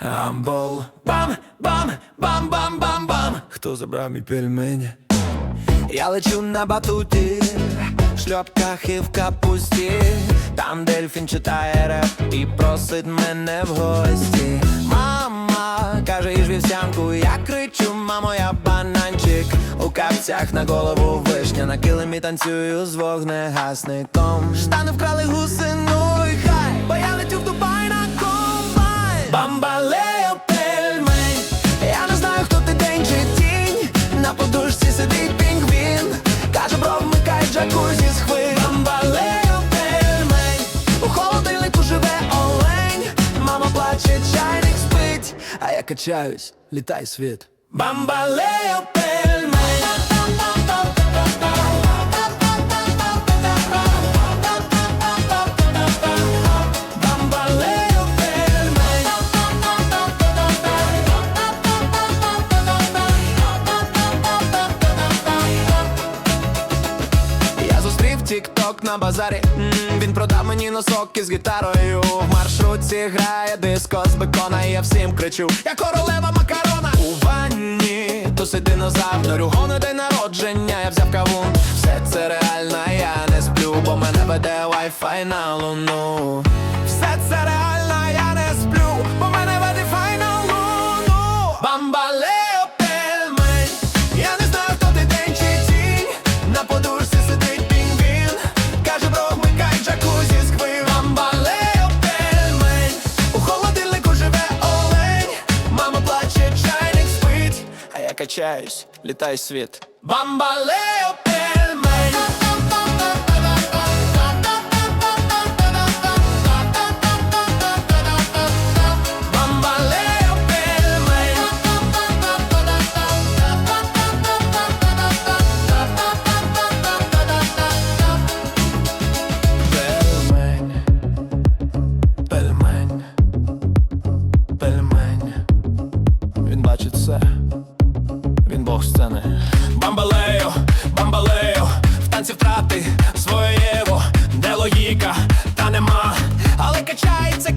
Амбол, бам, бам, бам, бам, бам, бам. Хто забрав мій пельмені? Я лечу на батуті, в шльопках і в капусті. Там дельфін читає реп і просить мене в гості. Мама каже, їж вівсянку, я кричу, мамо, я бананчик. У капцях на голову вишня, на килимі танцюю з вогнегасником. Штани вкрали На подушці сидить пінгвін, каже, бро, вмикай джакузі з хвиль. Бамбалею пельмень, у холодильнику живе олень. Мама плаче, чайник спить, а я качаюсь, літай світ. Бамбалею пельмень. На базарі. м, Він продав мені носок із гітарою. В маршрутці грає диско з бекона. І я всім кричу: Я королева макарона. У ванні тусить динозавр. Норюго на день народження. Я взяв кавун. Все це реально, я не сплю, бо мене веде Wi-Fi на луну. Чайник спить. А я качаюсь, літай світ. Бамбалео все, він бог сцени. Бамбалею, бамбалею, в танці втрати своє єво, де логіка, та нема, але качається